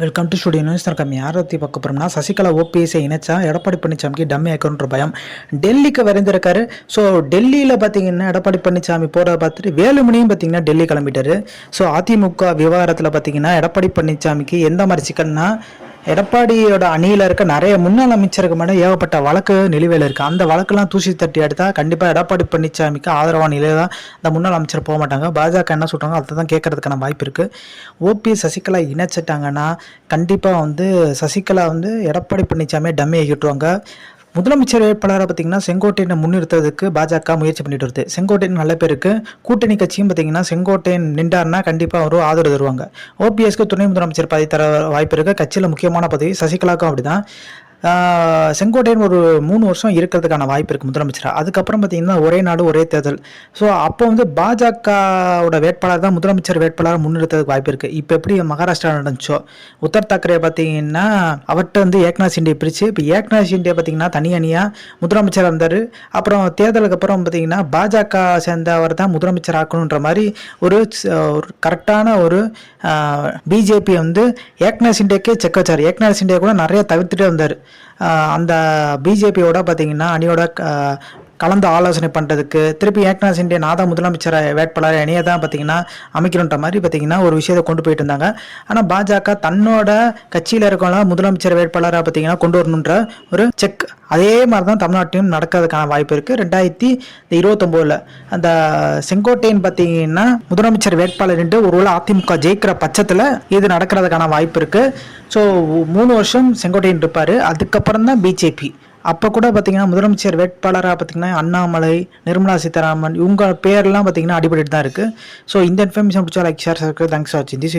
Welcome to studio news நம்ம யாரை பற்றி பார்க்க போகிறோம்னா சசிகலா ஓபிஎஸ்ஐ இணைச்சா எடப்பாடி பழனிசாமிக்கு டம்மி ஆக்கணுன்ற பயம். டெல்லிக்கு விரைந்திருக்காரு. ஸோ டெல்லியில் பார்த்தீங்கன்னா எடப்பாடி பழனிசாமி போகிறத பார்த்துட்டு வேலுமணியும் பார்த்தீங்கன்னா டெல்லி கிளம்பிட்டாரு. ஸோ அதிமுக விவகாரத்தில் பார்த்தீங்கன்னா எடப்பாடி பழனிசாமிக்கு எந்த மாதிரி சிக்கல்னா எடப்பாடியோட அணியில் இருக்க நிறைய முன்னாள் அமைச்சருக்கு மேலே ஏகப்பட்ட வழக்கு நிலுவையில் இருக்குது அந்த வழக்கெல்லாம் தூசி தட்டி எடுத்தால் கண்டிப்பாக எடப்பாடி பழனிசாமிக்கு ஆதரவான நிலையில் தான் அந்த முன்னாள் அமைச்சர் போக மாட்டாங்க. பாஜக என்ன சொல்கிறாங்க அதை தான் கேட்கறதுக்கான வாய்ப்பு இருக்குது ஓபிஎஸ் சசிகலா இணைச்சிட்டாங்கன்னா கண்டிப்பாக வந்து சசிகலா வந்து எடப்பாடி பழனிசாமியை டம்மி ஆகிட்டுருவாங்க முதலமைச்சர் வேட்பாளராக பார்த்தீங்கன்னா செங்கோட்டையனை முன்னிறுத்துறதுக்கு பாஜக முயற்சி பண்ணிட்டு வருது. செங்கோட்டையன் நல்ல பேருக்கு. கூட்டணி கட்சியும் பார்த்தீங்கன்னா செங்கோட்டையன் நின்றார்னா கண்டிப்பாக ஒரு ஆதரவு தருவாங்க. ஓபிஎஸ்க்கு துணை முதலமைச்சர் பதவி தர வாய்ப்பு இருக்க. கட்சியில் முக்கியமான பதவி சசிகலாக்கும் அப்படிதான். செங்கோட்டையன் ஒரு மூணு வருஷம் இருக்கிறதுக்கான வாய்ப்பு இருக்குது முதலமைச்சராக அதுக்கப்புறம் பார்த்தீங்கன்னா ஒரே நாடு ஒரே தேர்தல். ஸோ அப்போ வந்து பாஜகவோட வேட்பாளர் தான் முதலமைச்சர் வேட்பாளராக முன்னிறுத்ததுக்கு வாய்ப்பு இருக்குது இப்போ எப்படி மகாராஷ்டிரா நடந்துச்சோ? உத்தர் தாக்கரே பார்த்தீங்கன்னா அவர்கிட்ட வந்து ஏக்நாத் ஷிண்டே பிரித்து இப்போ ஏக்நாத் ஷிண்டே பார்த்தீங்கன்னா தனி அணியாக முதலமைச்சர் இருந்தார். அப்புறம் தேர்தலுக்கு அப்புறம் பார்த்தீங்கன்னா பாஜக சேர்ந்தவர் தான் முதலமைச்சர் ஆக்கணுன்ற மாதிரி ஒரு ஒரு கரெக்டான ஒரு பிஜேபி வந்து ஏக்நாத் ஷிண்டேக்கே செக் வச்சார். ஏக்நாத் ஷிண்டே கூட நிறைய தவிர்த்துட்டே வந்தார். அந்த பிஜேபியோட பார்த்தீங்கன்னா அணியோட கலந்து ஆலோசனை பண்ணுறதுக்கு திருப்பி ஏக்நாத் ஷிண்டே நாதா முதலமைச்சர் வேட்பாளர் அணியை தான் பார்த்தீங்கன்னா அமைக்கணுன்ற மாதிரி பார்த்தீங்கன்னா ஒரு விஷயத்தை கொண்டு போயிட்டு இருந்தாங்க. ஆனால் பாஜக தன்னோட கட்சியில் இருக்கவங்கள முதலமைச்சர் வேட்பாளராக பார்த்தீங்கன்னா கொண்டு வரணுன்ற ஒரு செக் அதே மாதிரி தான் தமிழ்நாட்டிலும் நடக்கிறதுக்கான வாய்ப்பு இருக்குது ரெண்டாயிரத்தி இருபத்தொம்போதில் அந்த செங்கோட்டையன் பார்த்தீங்கன்னா முதலமைச்சர் வேட்பாளர் என்று ஒருவேளை அதிமுக ஜெயிக்கிற பட்சத்தில் இது நடக்கிறதுக்கான வாய்ப்பு இருக்குது ஸோ மூணு வருஷம் செங்கோட்டையன் இருப்பார். அதுக்கப்புறம் தான் பிஜேபி அப்போ கூட பார்த்தீங்கன்னா முதலமைச்சர் வேட்பாளராக பார்த்தீங்கன்னா அண்ணாமலை நிர்மலா சீதாராமன் இவங்க பேர்லாம் பார்த்தீங்கன்னா அடிபட்டு தான் இருக்குது ஸோ இந்த இன்ஃபர்மேஷன் பிடிச்சா லைக் ஷேர் சர்க்கு தேங்க்ஸ் ஃபார் வாட்சிங் தி